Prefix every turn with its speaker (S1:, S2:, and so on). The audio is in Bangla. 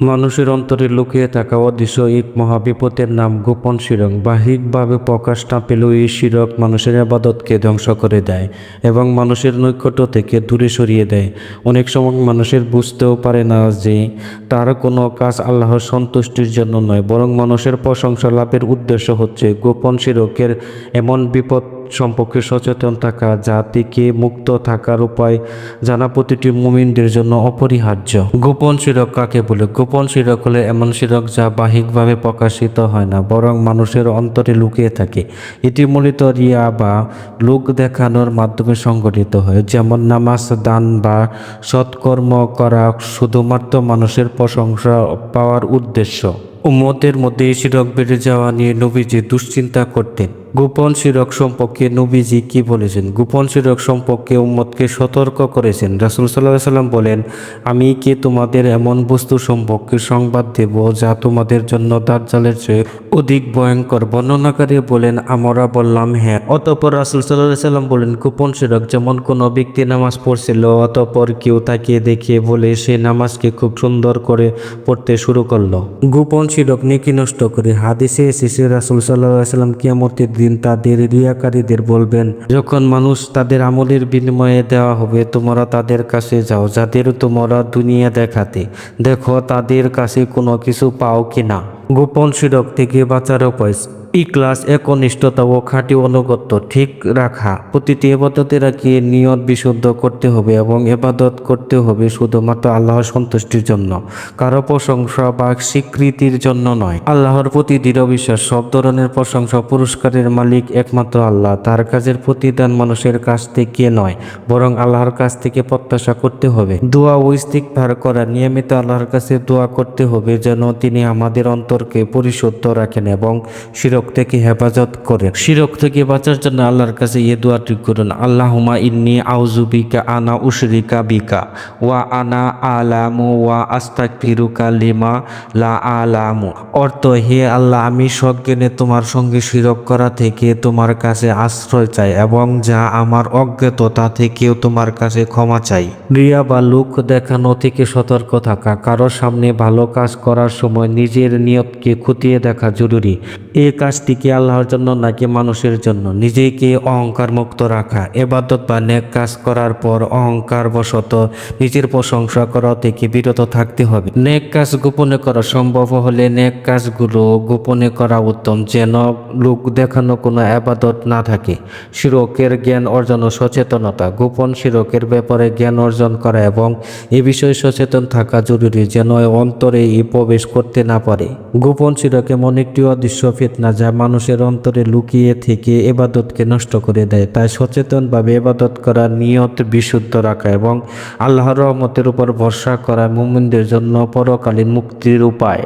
S1: মানুষের অন্তরে লুকিয়ে থাকা অদৃশ্য এক মহাবিপদের নাম গোপন শিরক বাহিকভাবে প্রকাশ না পেলেও এই শিরক মানুষের আবাদতকে ধ্বংস করে দেয় এবং মানুষের নৈকট্য থেকে দূরে সরিয়ে দেয়। অনেক সময় মানুষের বুঝতেও পারে না যে তার কোনো কাজ আল্লাহর সন্তুষ্টির জন্য নয়, বরং মানুষের প্রশংসা লাভের উদ্দেশ্য হচ্ছে গোপন শিরকের এমন বিপদ সম্পর্কে সচেতন থাকা থেকে মুক্ত থাকার উপায় জানা প্রতিটি মুমিনদের জন্য অপরিহার্য। গোপন শিরক কাকে বলে? গোপন শিরক হলে এমন শিরক যা বাহিকভাবে প্রকাশিত হয় না, বরং মানুষের অন্তরে লুকিয়ে থাকে। এটি মূলত রিয়া বা লোক দেখানোর মাধ্যমে সংগঠিত হয়, যেমন নামাজ, দান বা সৎকর্ম করা শুধুমাত্র মানুষের প্রশংসা পাওয়ার উদ্দেশ্য। উম্মতের মধ্যে শিরক বেড়ে যাওয়া নিয়ে নবীজি দুশ্চিন্তা করতেন। গোপন শিরক সম্পর্কে নবীজি কি বলেছেন? গোপন শিরক সম্পর্কে উম্মতকে সতর্ক করেছেন। রাসুল সাল্লাম বলেন, আমি কি তোমাদের এমন বস্তু সম্পর্কে সংবাদ দেব যা তোমাদের জন্য দাজ্জালের চেয়ে অধিক ভয়ঙ্কর? বর্ণনাকারী বলেন, আমরা বললাম হ্যাঁ। অতপর রাসুল সাল্লাহ সাল্লাম বলেন, গোপন শিরক যেমন কোনো ব্যক্তি নামাজ পড়ছিল, অতপর কেউ তাকে দেখিয়ে বলে সে নামাজকে খুব সুন্দর করে পড়তে শুরু করল। গোপন শিরক নেকি নষ্ট করে হাদিসে এসেছে রাসুল সাল্লাহ সাল্লাম কিয়ামতের দিন তাদের রিয়াকারীদের বলবেন, যখন মানুষ তাদের আমলের বিনিময়ে দেওয়া হবে, তোমরা তাদের কাছে যাও, যাদের তোমরা দুনিয়া দেখাতে, দেখো তাদের কাছে কোনো কিছু পাও কি না গোপন সিরক থেকে বাঁচার উপায় ইক্লাস একনিষ্ঠতা ও খাঁটি অনুগত্য ঠিক রাখা। প্রতিটি এবাদতের আগে নিয়ত বিশুদ্ধ করতে হবে এবং এবাদত করতে হবে শুধুমাত্র আল্লাহর সন্তুষ্টির জন্য। কারও প্রশংসা বা স্বীকৃতির জন্য নয়। আল্লাহর প্রতি দৃঢ় বিশ্বাস, সব ধরনের প্রশংসা, পুরস্কারের মালিক একমাত্র আল্লাহ। তার কাজের প্রতিদান মানুষের কাছ থেকে নয়, বরং আল্লাহর কাছ থেকে প্রত্যাশা করতে হবে। দোয়া ও ইস্তিকভার করা নিয়মিত আল্লাহর কাছে দোয়া করতে হবে যেন তিনি আমাদের অন্তরকে পরিশুদ্ধ রাখেন এবং শিরক থেকে হেফাজত করেন শিরক থেকে বাঁচার জন্য আল্লাহর কাছে ইয়ে দোয়াটি করুন আল্লাহুমা ইন্নি আউজুবিকা আনা উশরিকা বিকা, ওয়া আনা আলামু, ওয়া আস্তাক ফিরুকা লিমা লা আলামু। অর্থ, হে আল্লাহ, আমি সজ্ঞানে তোমার সঙ্গে শিরক করা থেকে তোমার কাছে আশ্রয় চাই এবং যা আমার অজ্ঞাত তা থেকেও তোমার কাছে ক্ষমা চাই। রিয়া বা লোক দেখানো থেকে সতর্ক থাকা কারোর সামনে ভালো কাজ করার সময় নিজের নিয়তকে খতিয়ে দেখা জরুরি। এই কাজটিকে আল্লাহর জন্য নাকি মানুষের জন্য? নিজেকে অহংকার মুক্ত রাখা? এবাদত বা নেক কাজ করার পর অহংকার বশত নিজের প্রশংসা করা থেকে বিরত থাকতে হবে। নেক কাজ গোপনে করা সম্ভব হলে নেক কাজগুলো গোপনে করা উত্তম, যেন লোক দেখানো কোনো আবাদত না থাকে। শিরকের জ্ঞান অর্জন ও সচেতনতা, গোপন শিরকের ব্যাপারে জ্ঞান অর্জন করা এবং এ বিষয়ে সচেতন থাকা জরুরি, যেন অন্তরে প্রবেশ করতে না পারে। গোপন শিরক এমন একটি অদৃশ্য ফিতনা যা মানুষের অন্তরে লুকিয়ে থেকে এবাদতকে নষ্ট করে দেয়, তাই সচেতনভাবে এবাদত করা নিয়ত বিশুদ্ধ রাখা এবং আল্লাহর রহমতের উপর ভরসা করা মুমিনদের জন্য পরকালীন মুক্তির উপায়।